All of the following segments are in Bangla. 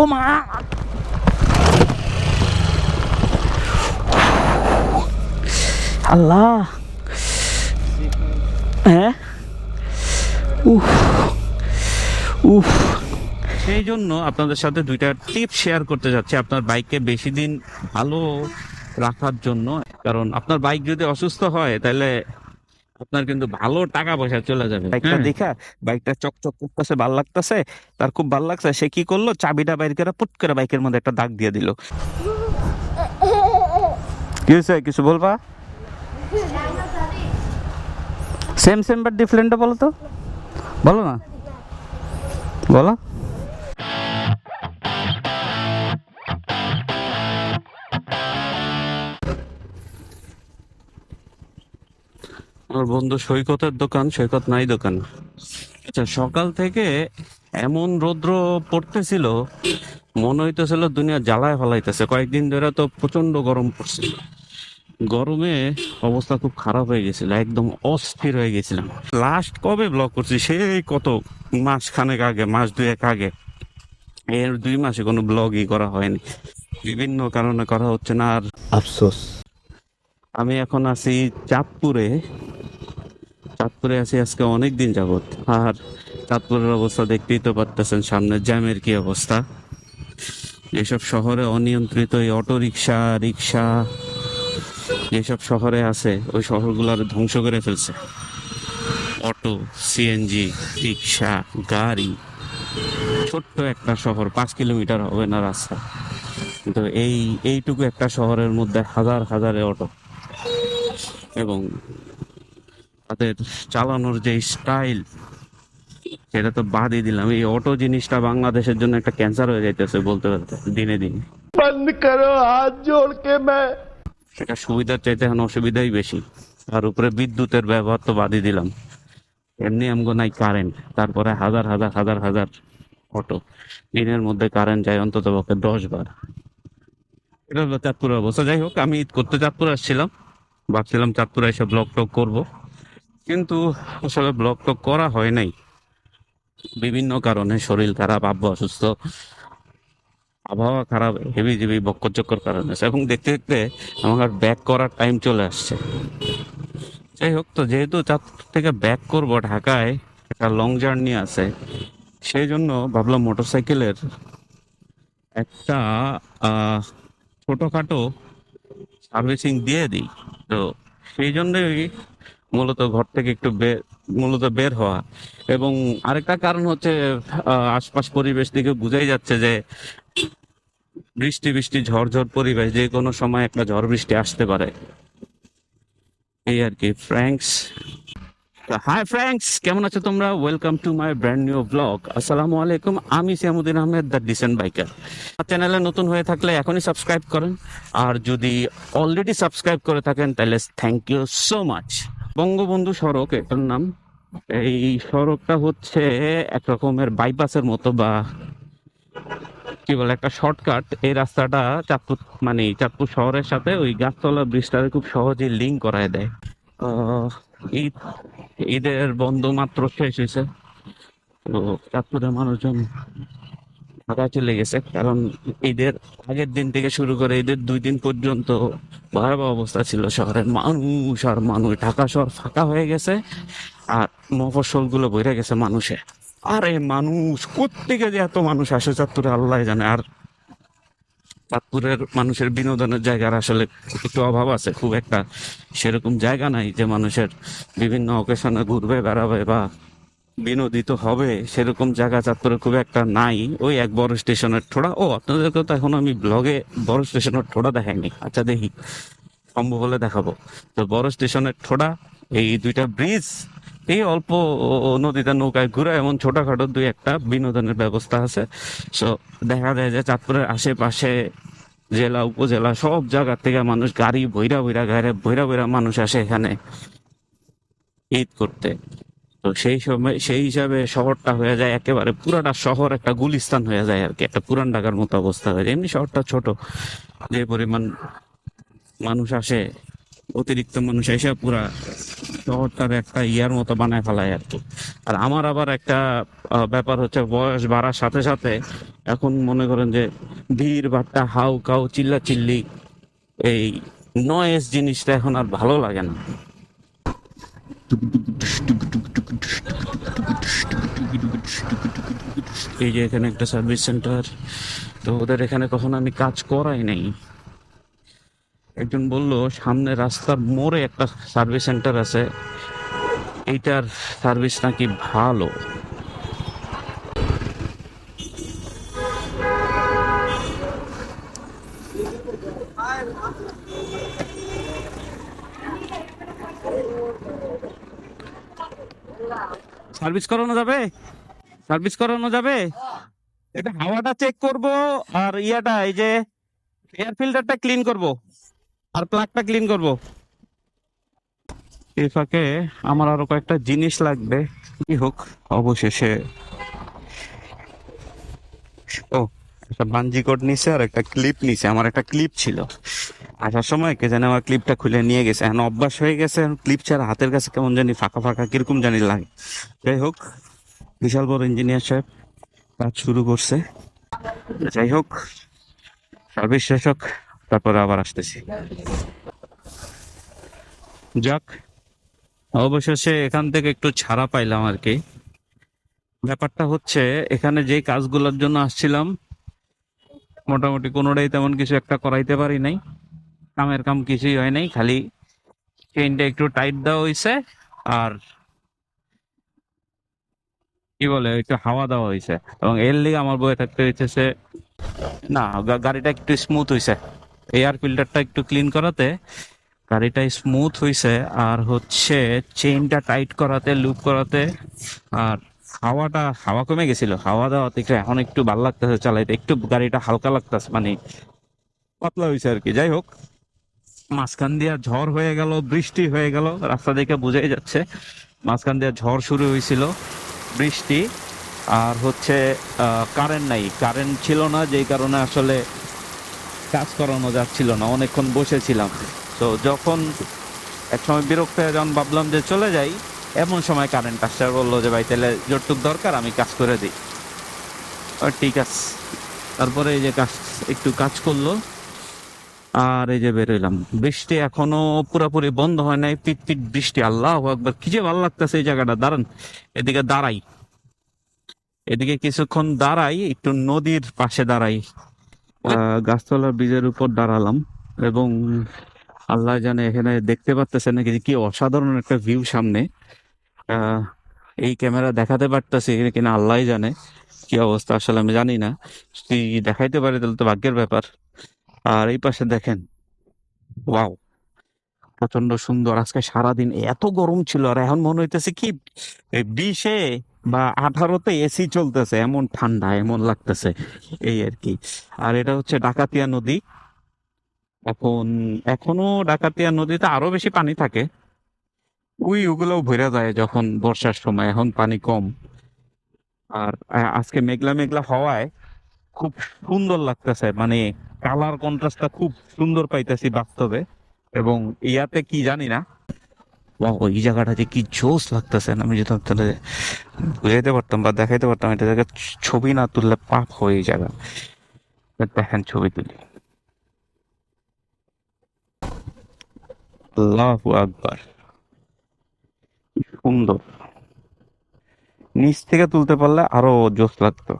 ও মা আল্লাহ হ্যাঁ উফ উফ সেই জন্য আপনাদের সাথে দুইটা টিপ শেয়ার করতে যাচ্ছি। আপনার বাইককে বেশি দিন ভালো রাখার জন্য। কারণ আপনার বাইক যদি অসুস্থ হয়, তাহলে আপনার কিন্তু ভালো টাকা পয়সা চলে যাবে বাইকটা হ্যাঁ। দেখা বাইকটা চকচক করতেছে ভালো লাগতেছে তার খুব ভালো লাগছে সে কি করল চাবিটা বাইর করে পুট করে বাইকের মধ্যে একটা দাগ দিয়ে দিল। কি হয়েছে কিছু বলবা? সেম সেম বাট ডিফারেন্টটা বলো তো। বলো না। বলো। আমার বন্ধু সৈকতের দোকান সৈকত নাই দোকান। আচ্ছা সকাল থেকে এমন রৌদ্র পড়তেছিল মনে হইতেছিল দুনিয়া জ্বালায় ফলাইতেছে। কয়েকদিন ধরে তো প্রচণ্ড গরম পড়ছিল। গরমে অবস্থা খুব খারাপ হয়ে গেছিল একদম অস্থির হয়ে গেছিলাম। লাস্ট কবে ব্লগ করছি সেই কত মাস খানেক আগে মাস দুয়েক আগে। এর দুই মাসে কোনো ব্লগই করা হয়নি। বিভিন্ন কারণে করা হচ্ছে না আর আফসোস। আমি এখন আছি চাঁদপুরে। চাঁদপুরে আছি, আজকে অনেক দিন যাবৎ। আর চাঁদপুরের অবস্থা দেখতেই তো পারতেছেন সামনে জ্যামের কি অবস্থা? যেসব শহরে অনিয়ন্ত্রিত এই অটো রিক্সা রিক্সা যেসব শহরে আছে, ওই শহরগুলোর ধ্বংস করে ফেলছে। অটো সিএনজি রিক্সা গাড়ি, ছোট্ট একটা শহর, পাঁচ কিলোমিটার হবে না রাস্তা। কিন্তু এই, এইটুকু একটা শহরের মধ্যে হাজার হাজারে অটো। এবং তাদের চালানোর যে স্টাইল সেটা তো বাদই দিলাম। এই অটো জিনিসটা বাংলাদেশের জন্য একটা ক্যান্সার হয়ে যাইতেছে বলতে বলতে দিনে দিনে। বন্ধ করো হাত জোড়কে সেটা সুবিধার চাইতে এখন অসুবিধাই বেশি। আর উপরে বিদ্যুতের ব্যবহার তো বাদই দিলাম। এমনি আমগো নাই কারেন্ট তারপরে হাজার হাজার হাজার হাজার অটো দিনের মধ্যে কারেন্ট যায় অন্তত পক্ষে দশ বার। এটা হলো চাঁদপুরের অবস্থা। যাই হোক আমি ঈদ করতে চাঁদপুর আসছিলাম। ভাবছিলাম চাঁদপুরে এসে ব্লগ টক করব। কিন্তু আসলে ব্লগ তো করা হয় নাই। বিভিন্ন কারণে শরীর খারাপ, আব্বু অসুস্থ, আবহাওয়া খারাপ হেভি জেবি বক্কর চক্কর কারণে এবং দেখতে দেখতে আমার ব্যাক করার টাইম চলে আসছে। যাই হোক, তো যেহেতু চাঁদপুর থেকে ব্যাক করব ঢাকায়, একটা লং জার্নি আছে, সেই জন্য ভাবলাম মোটরসাইকেলের একটা ছোটখাটো সার্ভিসিং দিয়ে দিই। তো সেই জন্যই মূলত ঘর থেকে একটু মূলত বের হওয়া। এবং আরেকটা কারণ হচ্ছে আশপাশ পরিবেশ থেকে বোঝাই যাচ্ছে যে, বৃষ্টি বৃষ্টি, ঝড় ঝড় পরিবেশ, যে কোনো সময় একটা ঝড় বৃষ্টি আসতে পারে। এই আর কি ফ্র্যাঙ্কস হাই ফ্র্যাঙ্কস কেমন আছো তোমরা? Welcome to my brand new blog আসসালামু আলাইকুম, আমি Siamuddin Ahmed the decent biker চ্যানেলে নতুন হয়ে থাকলে এখনই সাবস্ক্রাইব করেন। আর যদি অলরেডি সাবস্ক্রাইব করে থাকেন, তাহলে thank you so much Bangabandhu সড়ক, এটার নাম। এই সড়কটা হচ্ছে এক রকমের বাইপাসের মতো বা কি বলে, একটা শর্টকাট এই রাস্তাটা চাঁদপুর মানে চাঁদপুর শহরের সাথে ওই গাছতলা ব্রিজটাকে খুব সহজেই লিঙ্ক করায় দেয়। ঈদ, ঈদের বন্ধ মাত্র শেষ হয়েছে। তো চাঁদপুরের মানুষজন ঢাকায় চলে গেছে। কারণ ঈদের আগের দিন থেকে শুরু করে ঈদের দুই দিন পর্যন্ত ভয়াবহ অবস্থা ছিল শহরের মানুষ আর মানুষ। ঢাকা শহর ফাঁকা হয়ে গেছে আর মফস্বলগুলো বইরে গেছে মানুষে। আরে মানুষ, কোত্থেকে যে এত মানুষ আসে চাঁদপুরে? আল্লাহ জানে। আর চাঁদপুরের মানুষের বিনোদনের জায়গার আসলে একটু অভাব আছে। খুব একটা সেরকম জায়গা নাই যে মানুষের বিভিন্ন অকেশনে ঘুরবে, বেড়াবে বা বিনোদিত হবে, সেরকম জায়গা চাঁদপুরে খুব একটা নাই। ওই এক বড় স্টেশনের ঠোড়া। ও আপনাদেরকে তো এখন আমি ব্লগে বড় স্টেশনের ঠোড়া দেখাইনি। আচ্ছা দেখি। সম্ভব হলে দেখাবো। তো বড় স্টেশনের ঠোড়া, এই দুইটা ব্রিজ এই অল্প নদীতে নৌকায় ঘুরে এমন ছোটখাটো দুই একটা বিনোদনের ব্যবস্থা আছে। সো দেখা যায় যে চাঁদপুরের আশেপাশে জেলা, উপজেলা, সব জায়গা থেকে মানুষ গাড়ি বইরা বইরা গাড়ি, বইরা বইরা মানুষ আসে এখানে ঈদ করতে। তো সেই সময়, সেই হিসাবে শহরটা হয়ে যায় একেবারে পুরাটা শহর, একটা গুলিস্তান হয়ে যায় আর কি, একটা পুরান ঢাকার মতো অবস্থা হয়ে যায়। এমনি শহরটা ছোট, যে পরিমাণ মানুষ আসে, অতিরিক্ত মানুষ এসে পুরা শহরটার একটা ইয়ার মতো বানায় ফেলায় আর কি। আর আমার আবার একটা ব্যাপার হচ্ছে বয়স বাড়ার সাথে সাথে এখন মনে করেন যে ভিড় ভাট্টা, হাউ কাউ চিল্লা চিল্লি এই নয়েস জিনিসটা এখন আর ভালো লাগে না। এই যে এখানে একটা সার্ভিস সেন্টার তো ওদের এখানে কখনো আমি কাজ করাই নাই। একজন বলল, সামনে রাস্তার মোড়ে একটা সার্ভিস সেন্টার আছে। এইটার সার্ভিস নাকি ভালো? সার্ভিস করানো যাবে? সার্ভিস করানো যাবে? এটা হাওয়াটা চেক করব আর ইয়াটা এই যে এয়ার ফিল্টারটা ক্লিন করব আর প্লাগটা ক্লিন করব। এই ফাঁকে আমার আরও কয়েকটা জিনিস লাগবে। কি হোক অবশেষে। ও একটা বাঞ্জি কোড নিছে আর একটা ক্লিপ নিছে। আমার একটা ক্লিপ ছিল। আসার সময় কে জানে আমার ক্লিপটা খুলে নিয়ে গেছে। এখন অভ্যাস হয়ে গেছে। ক্লিপ ছাড়া হাতের কাছে কেমন জানি ফাঁকা ফাঁকা কীরকম জানি লাগে। যাই হোক বিশাল বড় ইঞ্জিনিয়ার সাহেব কাজ শুরু করছে। যাই হোক সার্ভিস শেষ হোক, তারপরে আবার আসতেছি। যাক, অবশেষে এখান থেকে একটু ছাড়া পাইলাম আর কি। ব্যাপারটা হচ্ছে, এখানে যে কাজগুলোর জন্য আসছিলাম, মোটামুটি কোনোটাই তেমন কিছু একটা করাইতে পারি নাই। কামের কাম কিছুই হয় নাই, খালি চেইনটা একটু টাইট দেওয়া হয়েছে আর কি বলে, একটু হাওয়া দেওয়া হয়েছে এবং এর লিগে আমার বয়ে থাকতে হইতেছে না গাড়িটা একটু স্মুথ হয়েছে এয়ার ফিল্টারটা একটু ক্লিন করাতে গাড়িটা স্মুথ হয়েছে আর হচ্ছে চেইনটা টাইট করাতে লুপ করাতে, আর হাওয়াটা, হাওয়া কমে গেছিল। হাওয়া দেওয়া থেকে এখন একটু ভালো লাগতেছে চালাইতে। একটু গাড়িটা হালকা লাগতেছে মানে পাতলা হয়েছে আর কি। যাই হোক, মাঝখান দিয়া ঝড় হয়ে গেল, বৃষ্টি হয়ে গেল। রাস্তা দেখে বোঝাই যাচ্ছে, মাঝখান দিয়া ঝড় শুরু হয়েছিল বৃষ্টি আর হচ্ছে কারেন্ট নাই। কারেন্ট ছিল না, যেই কারণে আসলে কাজ করানো যাচ্ছিল না। অনেকক্ষণ বসেছিলাম। তো যখন এক সময় বিরক্ত হয়ে যখন ভাবলাম যে চলে যাই, এমন সময় কারেন্ট আসছে। আর বলল যে, ভাই, তাহলে যতটুক দরকার, আমি কাজ করে দিই। ঠিক আছে। তারপরে এই যে কাজ, একটু কাজ করল। আর এই যে বেরোইলাম বৃষ্টি এখনও পুরোপুরি বন্ধ হয় নাই পিট পিট বৃষ্টি আল্লাহ একবার কি যে ভালো লাগতেছে এই জায়গাটা দাঁড়ান। এদিকে দাঁড়াই। এদিকে কিছুক্ষণ দাঁড়াই একটু নদীর পাশে দাঁড়াই। আহ, গাছতলার ব্রিজের উপর দাঁড়ালাম এবং আল্লাহ জানে এখানে দেখতে পারতেছেন নাকি কি অসাধারণ একটা ভিউ সামনে। এই ক্যামেরা দেখাতে পারতেছি কিনা আল্লাহ জানে। কি অবস্থা আসলে আমি জানি না। যদি দেখাইতে পারে তাহলে তো ভাগ্যের ব্যাপার। আর এই পাশে দেখেন, ওয়াও প্রচণ্ড সুন্দর। আজকে সারাদিন এত গরম ছিল আর এখন মনে হইতেছে কি বিশে বা আঠারোতে এসি চলতেছে, এমন ঠান্ডা, এমন লাগতেছে, এই আর কি। আর এটা হচ্ছে ডাকাতিয়া নদী। এখন, এখনও ডাকাতিয়া নদীতে আরও বেশি পানি থাকে। ওই ওগুলোও ভরে যায় যখন বর্ষার সময়, এখন পানি কম। আর আজকে মেঘলা মেঘলা হওয়ায় খুব সুন্দর লাগতেছে। মানে কালার কন্ট্রাস্টটা খুব সুন্দর পাইতেছি বাস্তবে। এবং ইয়াতে কি জানি না। ওই জায়গাটা যে কি জোস লাগতেছে আমি যদি তাহলে বুঝাইতে পারতাম বা দেখাইতে পারতাম, এটা জায়গায় ছবি না তুললে পাপ হয় এই জায়গা। দেখেন ছবি তুলি। আল্লাহু আকবার। সুন্দর। নিচ থেকে তুলতে পারলে আরও জোস লাগতো।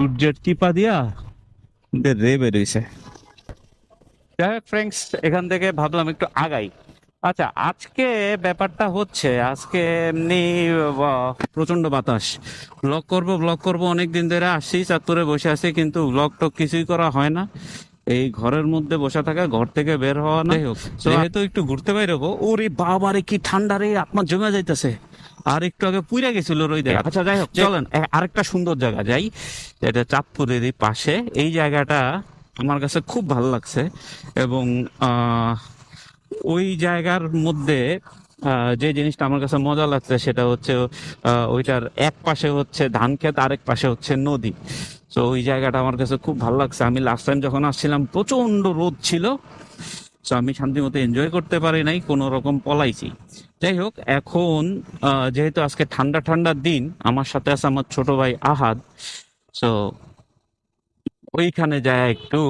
সূর্যের টিপা দিয়া রে বেরোইছে যাই হোক ফ্রেন্ডস এখান থেকে ভাবলাম একটু আগাই। আচ্ছা আজকে ব্যাপারটা হচ্ছে আজকে এমনি প্রচণ্ড বাতাস। ব্লগ করব ব্লগ করব অনেক দিন ধরে আসছি চাঁদপুরে বসে আছি কিন্তু ব্লগ টক কিছুই করা হয় না। এই ঘরের মধ্যে বসে থাকা ঘর থেকে বের হওয়া না। হোক যেহেতু একটু ঘুরতে বাইরবো ওরে বাবারে কি ঠান্ডা রে আপনার জমে যাইতেছে। আর একটু আগে পুইরা গেছিল রইদে আচ্ছা যাই হোক চলেন। আরেকটা সুন্দর জায়গা যাই। এটা চাঁদপুরের পাশে। এই জায়গাটা আমার কাছে খুব ভালো লাগছে। এবং ওই জায়গার মধ্যে যে জিনিসটা আমার কাছে মজা লাগছে সেটা হচ্ছে ওইটার এক পাশে হচ্ছে ধান ক্ষেত আরেক পাশে হচ্ছে নদী। তো ওই জায়গাটা আমার কাছে খুব ভালো লাগছে। আমি লাস্ট টাইম যখন আসছিলাম প্রচণ্ড রোদ ছিল। তো আমি শান্তি মতো এনজয় করতে পারি নাই কোনো রকম পলাইছি। যাই হোক, এখন যেহেতু আজকে ঠান্ডা ঠান্ডার দিন, আমার সাথে আছে আমার ছোট ভাই আহাদ। তো ওইখানে যায় একটু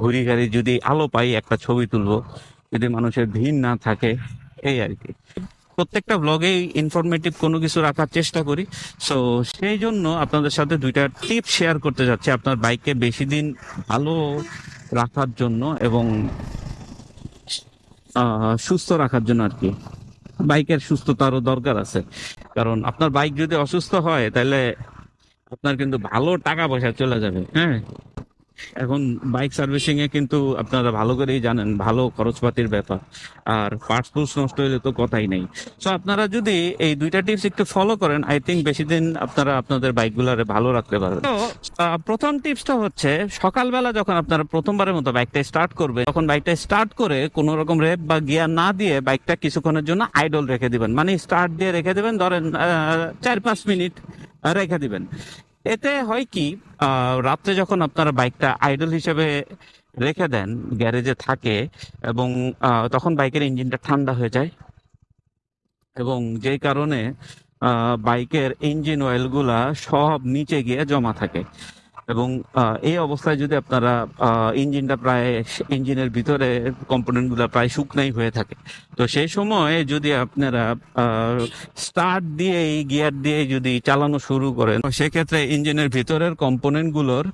ঘুরি গাড়ি যদি আলো পাই, একটা ছবি তুলবো। যদি মানুষের ভিড় না থাকে, এই আর কি। প্রত্যেকটা ব্লগেই ইনফরমেটিভ কোনো কিছু রাখার চেষ্টা করি। সো সেই জন্য আপনাদের সাথে দুইটা টিপ শেয়ার করতে যাচ্ছি আপনার বাইককে বেশি দিন ভালো রাখার জন্য এবং সুস্থ রাখার জন্য আর কি। বাইকের সুস্থতারও দরকার আছে। কারণ আপনার বাইক যদি অসুস্থ হয় তাহলে আপনার কিন্তু ভালো টাকা পয়সা চলে যাবে। হ্যাঁ? এখন বাইক সার্ভিসিং এ কিন্তু আপনারা ভালো করেই জানেন ভালো খরচপাতির ব্যাপার। আর পার্টস ফুলস নষ্ট হলে তো কথাই নেই। সো আপনারা যদি এই দুইটা টিপস একটু ফলো করেন আই থিঙ্ক বেশি দিন আপনারা আপনাদের বাইকগুলারে ভালো রাখতে পারবেন। তো প্রথম টিপসটা হচ্ছে সকালবেলা যখন আপনারা প্রথমবারের মতো বাইকটা স্টার্ট করবে তখন বাইকটা স্টার্ট করে কোনো রকম রেপ বা গিয়ার না দিয়ে বাইকটা কিছুক্ষণের জন্য আইডল রেখে দিবেন। মানে স্টার্ট দিয়ে রেখে দিবেন ধরেন চার পাঁচ মিনিট রেখে দিবেন। এতে হয় কি রাত্রে যখন আপনারা বাইকটা আইডল হিসেবে রেখে দেন, গ্যারেজে থাকে এবং তখন বাইকের ইঞ্জিনটা ঠান্ডা হয়ে যায় এবং যে কারণে বাইকের ইঞ্জিন অয়েলগুলা সব নিচে গিয়ে জমা থাকে। এবং এই অবস্থায় যদি আপনারা ইঞ্জিনটা প্রায়, ইঞ্জিনের ভিতরে কম্পোনেন্টগুলা প্রায় শুকনাই হয়ে থাকে। তো সেই সময় যদি আপনারা স্টার্ট দিয়ে এই গিয়ার দিয়ে যদি চালানো শুরু করেন সেক্ষেত্রে ইঞ্জিনের ভিতরের কম্পোনেন্টগুলোর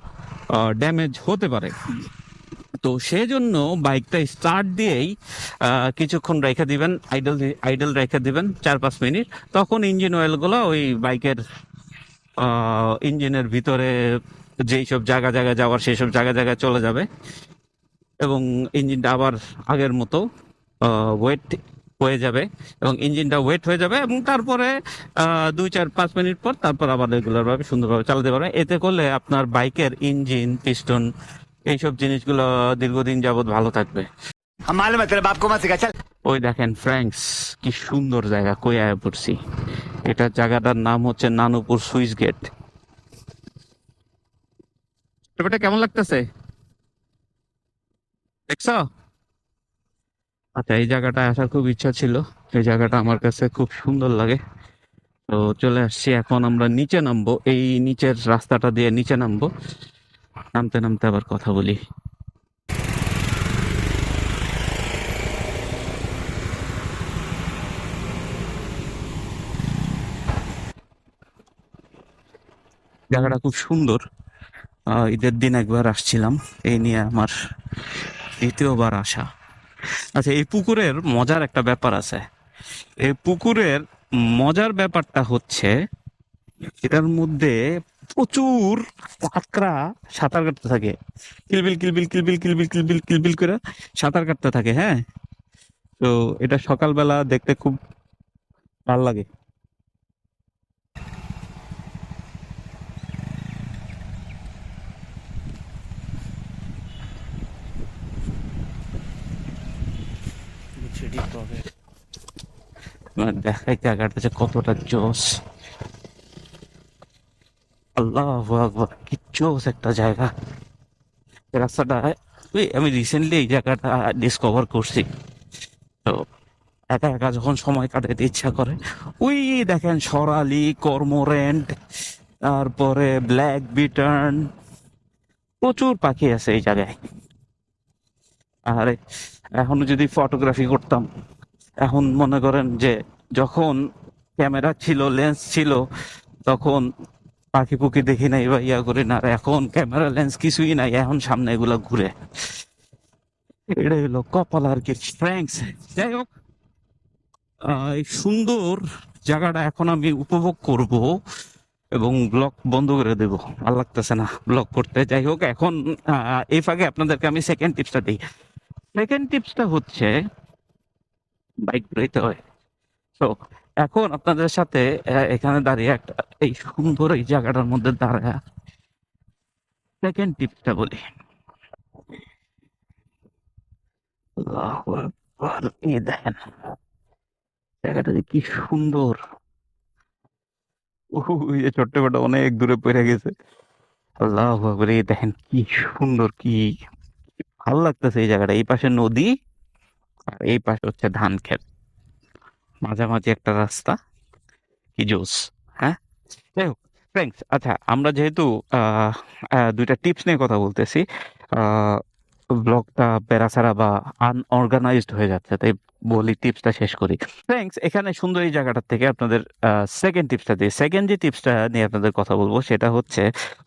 ড্যামেজ হতে পারে। তো সেজন্য বাইকটা স্টার্ট দিয়েই কিছুক্ষণ রেখে দিবেন, আইডল আইডল রেখে দিবেন চার পাঁচ মিনিট। তখন ইঞ্জিন অয়েলগুলো ওই বাইকের ইঞ্জিনের ভিতরে যেই সব জায়গা জায়গায় যাওয়ার সেই সব জায়গা জায়গায় চলে যাবে। এবং ইঞ্জিনটা আবার আগের মতো ওয়েট হয়ে যাবে। এবং ইঞ্জিনটা ওয়েট হয়ে যাবে এবং তারপরে দুই চার পাঁচ মিনিট পর তারপর আবার রেগুলারভাবে সুন্দরভাবে চালাতে পারবে। এতে করলে আপনার বাইকের ইঞ্জিন পিস্টন এইসব জিনিসগুলো দীর্ঘদিন যাবৎ ভালো থাকবে। ওই দেখেন ফ্র্যাঙ্কস কি সুন্দর জায়গা কই পড়ছি। এটা জায়গাটার নাম হচ্ছে নানুপুর সুইচ গেট। ব্যাপারটা কেমন লাগতেছে? দেখছ? আচ্ছা এই জায়গাটা আসার খুব ইচ্ছা ছিল। এই জায়গাটা আমার কাছে খুব সুন্দর লাগে। তো চলে আসছি, এখন আমরা নিচে নামবো। এই নিচের রাস্তাটা দিয়ে নিচে নামবো। নামতে নামতে আবার কথা বলি। জায়গাটা খুব সুন্দর। ঈদের দিন একবার আসছিলাম। এই নিয়ে আমার দ্বিতীয়বার আসা। আচ্ছা এই পুকুরের মজার একটা ব্যাপার আছে। এই পুকুরের মজার ব্যাপারটা হচ্ছে, এটার মধ্যে প্রচুর কাঁকড়া সাঁতার কাটতে থাকে। কিলবিল কিলবিল কিলবিল কিলবিল কিলবিল কিলবিল করে সাঁতার কাটতে থাকে হ্যাঁ? তো এটা সকালবেলা দেখতে খুব ভালো লাগে। মানে দেখাই জায়গাটা যে কতটা জোস আল্লাহ আকবর, কি জোস একটা জায়গা। রাস্তাটা ওই আমি রিসেন্টলি এই জায়গাটা ডিসকভার করছি। তো একা একা যখন সময় কাটাতে ইচ্ছা করে, ওই দেখেন সরালি, কর্মরেন্ট, তারপরে ব্ল্যাক বিটার্ন, প্রচুর পাখি আছে এই জায়গায়। আরে এখনও যদি ফটোগ্রাফি করতাম, এখন মনে করেন যে যখন ক্যামেরা ছিল লেন্স ছিল, তখন পাখি পুকি দেখি নাই বা ইয়া করি না, আর এখন ক্যামেরা লেন্স কিছুই নাই, এখন সামনে এগুলা ঘুরে। এটা হলো কপাল আর কি ফ্র্যাঙ্কস যাই হোক এই সুন্দর জায়গাটা এখন আমি উপভোগ করব এবং ব্লগ বন্ধ করে দেব। ভালো লাগতেছে না ব্লগ করতে। যাই হোক, এখন এই ফাঁকে আপনাদেরকে আমি সেকেন্ড টিপসটা দিই। সেকেন্ড টিপসটা হচ্ছে বাইক বেরোতে হয় তো এখন আপনাদের সাথে এখানে দাঁড়িয়ে একটা, এই সুন্দর এই জায়গাটার মধ্যে দাঁড়ায় সেকেন্ড টিপসটা বলি। এই দেখেন, জায়গাটা যে কি সুন্দর। ওই যে বেটা অনেক দূরে পড়ে গেছে। আল্লাহ এই দেখেন কি সুন্দর কি ভালো লাগতেছে এই জায়গাটা। এই পাশে নদী আর এই পাশে হচ্ছে ধান ক্ষেত। মাঝামাঝি একটা রাস্তা। কি জোস হ্যাঁ? যাই হোক থ্যাংকস আচ্ছা আমরা যেহেতু দুইটা টিপস নিয়ে কথা বলতেছি ব্লগটা বেড়াছাড়া বা আনঅর্গানাইজড হয়ে যাচ্ছে, তাই বলি, টিপসটা শেষ করি। থ্যাংকস এখানে সুন্দর এই জায়গাটার থেকে আপনাদের সেকেন্ড টিপসটা দিই সেকেন্ড যে টিপসটা নিয়ে আপনাদের কথা বলব, সেটা হচ্ছে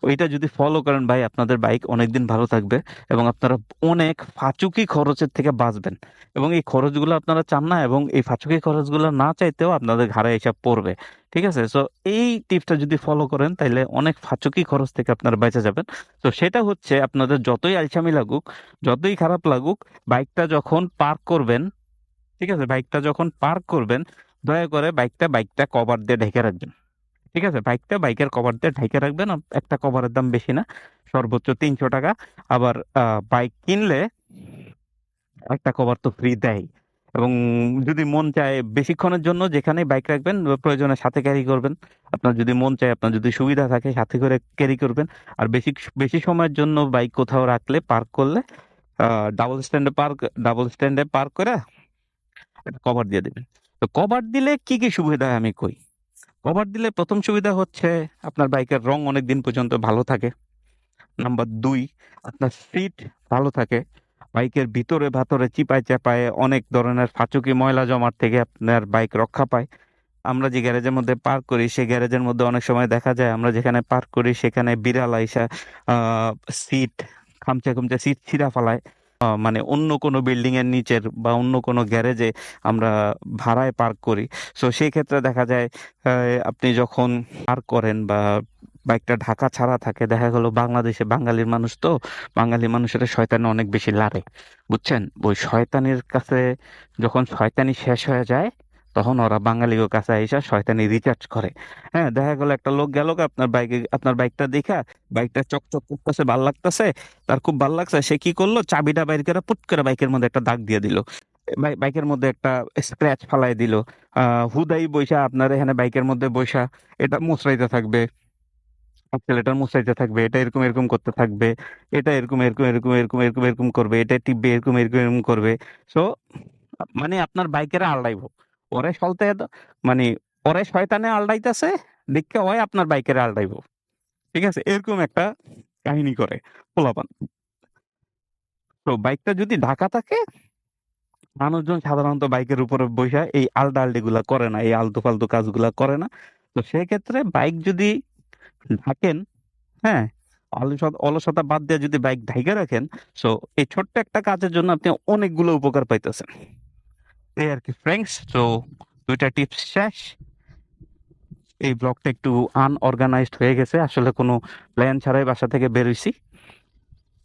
ওইটা যদি ফলো করেন ভাই, আপনাদের বাইক অনেকদিন ভালো থাকবে এবং আপনারা অনেক ফাচুকি খরচের থেকে বাঁচবেন। এবং এই খরচগুলো আপনারা চান না এবং এই ফাচুকি খরচগুলো না চাইতেও আপনাদের ঘাড়ে এসব পড়বে। ঠিক আছে? সো এই টিপসটা যদি ফলো করেন তাহলে অনেক ফাচুকি খরচ থেকে আপনারা বেঁচে যাবেন। তো সেটা হচ্ছে আপনাদের যতই আলসামি লাগুক, যতই খারাপ লাগুক বাইকটা যখন পার্ক করবেন ঠিক আছে? বাইকটা যখন পার্ক করবেন, দয়া করে বাইকটা বাইকটা কভার দিয়ে ঢেকে রাখবেন। ঠিক আছে? বাইকটা বাইকের কভার দিয়ে ঢেকে রাখবেন। একটা কভারের দাম বেশি না, সর্বোচ্চ তিনশো টাকা। আবার বাইক কিনলে একটা কভার তো ফ্রি দেয়। এবং যদি মন চায় বেশিক্ষণের জন্য যেখানে বাইক রাখবেন, প্রয়োজনে সাথে ক্যারি করবেন। আপনার যদি মন চায়, আপনার যদি সুবিধা থাকে, সাথে করে ক্যারি করবেন। আর বেশি বেশি সময়ের জন্য বাইক কোথাও রাখলে, পার্ক করলে ডাবল স্ট্যান্ডে পার্ক ডাবল স্ট্যান্ডে পার্ক করে একটা কভার দিয়ে দেবেন। তো কভার দিলে কি কি সুবিধা আমি কই? কভার দিলে প্রথম সুবিধা হচ্ছে আপনার বাইকের রং অনেক দিন পর্যন্ত ভালো থাকে। নাম্বার দুই, আপনার সিট ভালো থাকে। বাইকের ভিতরে ভাতরে চিপায় চাপায় অনেক ধরনের ফাচুকি ময়লা জমার থেকে আপনার বাইক রক্ষা পায়। আমরা যে গ্যারেজের মধ্যে পার্ক করি সেই গ্যারেজের মধ্যে অনেক সময় দেখা যায় আমরা যেখানে পার্ক করি সেখানে বিড়াল আইসা সিট খামচা খামচা সিট ছিঁড়া ফেলায়। মানে অন্য কোনো বিল্ডিং এর নিচের বা অন্য কোনো গ্যারেজে আমরা ভাড়ায় পার্ক করি। সো সেই ক্ষেত্রে দেখা যায় আপনি যখন পার্ক করেন বা বাইকটা ঢাকা ছাড়া থাকে, দেখা গেলো বাংলাদেশে বাঙালির মানুষ তো, বাঙালি মানুষের শয়তানি অনেক বেশি লাড়ে, বুঝছেন? ওই শয়তানির কাছে যখন শয়তানি শেষ হয়ে যায় তখন ওরা বাঙালির কাছে এসে শয়তানি রিচার্জ করে। হ্যাঁ দেখা গেলো একটা লোক গেল আপনার বাইকে আপনার বাইকটা দেখা বাইকটা চকচক করতেছে, ভালো লাগতেছে, তার খুব ভালো লাগছে, সে কি করল, চাবিটা বাইর করে পুট করে বাইকের মধ্যে একটা দাগ দিয়ে দিল। বাইকের মধ্যে একটা স্ক্র্যাচ ফালাই দিল। হুদাই বৈশা আপনার এখানে বাইকের মধ্যে বৈশা এটা মুচড়াইতে থাকবে। অ্যাক্সেলেটার মুচড়াইতে থাকবে, এটা এরকম এরকম করতে থাকবে, এটা এরকম এরকম এরকম এরকম এরকম এরকম করবে, এটা টিপবে, এরকম এরকম এরকম করবে। সো মানে আপনার বাইকের আলডাইব ওরে চলতে মানে ওরে শয়তানে আলডাইতেছে, দেখে হয় আপনার বাইকের আলডাইব। ঠিক আছে? এরকম একটা কাহিনী করে পোলাপান। তো বাইকটা যদি ঢাকা থাকে, মানুষজন সাধারণত বাইকের উপরে বসে এই আলডা আলডি গুলা করে না, এই আলতু ফালতু কাজগুলা করে না। তো সেক্ষেত্রে বাইক যদি ঢাকেন হ্যাঁ অলসতা অলসতা বাদ দিয়ে যদি বাইক ঢাইকে রাখেন সো এই ছোট্ট একটা কাজের জন্য আপনি অনেকগুলো উপকার পাইতেছেন। এই আর কি ফ্রেন্ডস তো দুইটা টিপস শেষ। এই ব্লগটা একটু আনঅর্গানাইজড হয়ে গেছে। আসলে কোনো প্ল্যান ছাড়াই বাসা থেকে বেরোইছি।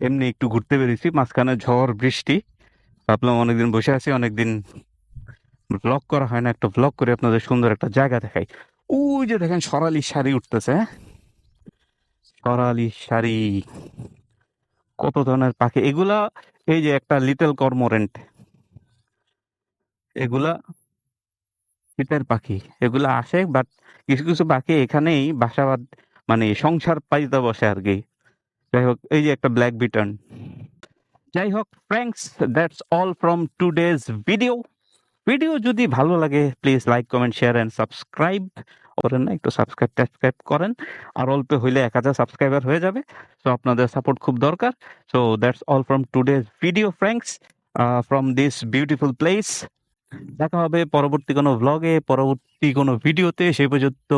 এমনি একটু ঘুরতে বেরিয়েছি মাঝখানে ঝড়, বৃষ্টি। ভাবলাম অনেকদিন বসে আছি, অনেকদিন ব্লগ করা হয় না। একটা ব্লগ করে আপনাদের সুন্দর একটা জায়গা দেখাই। ওই যে দেখেন, সরালি শাড়ি উঠতেছে হ্যাঁ? সরালি শাড়ি। কত ধরনের পাখি। এগুলা, এই যে একটা লিটল কর্মোরেন্ট এগুলা শীতের পাখি। এগুলা আসে বাট কিছু কিছু পাখি এখানেই বাসা বাঁধ- মানে সংসার পাইতে বসে আর কি। যাই হোক, এই যে একটা ব্ল্যাক বিটার্ন যাই হোক friends that's all from today's video video যদি ভালো লাগে please like comment share and subscribe করেন না একটু সাবস্ক্রাইব টাবস্ক্রাইব করেন। আর অল্প হইলে এক হাজার সাবস্ক্রাইবার হয়ে যাবে। সো আপনাদের সাপোর্ট খুব দরকার। So that's all from today's video friends from this beautiful place দেখা হবে পরবর্তী কোনো ভ্লগে পরবর্তী কোনো ভিডিওতে সেই পর্যন্ত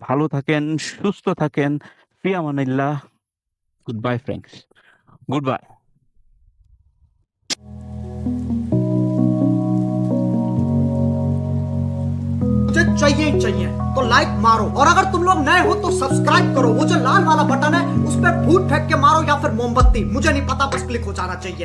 ভালো থাকেন সুস্থ থাকেন ফিয়ামানিল্লাহ good bye friends good bye मुझे चाहिए ही चाहिए तो लाइक मारो और अगर तुम लोग नए हो तो सब्सक्राइब करो वो जो लाल वाला बटन है उस पर फूट फेंक के मारो या फिर मोमबत्ती मुझे नहीं पता बस क्लिक हो जाना चाहिए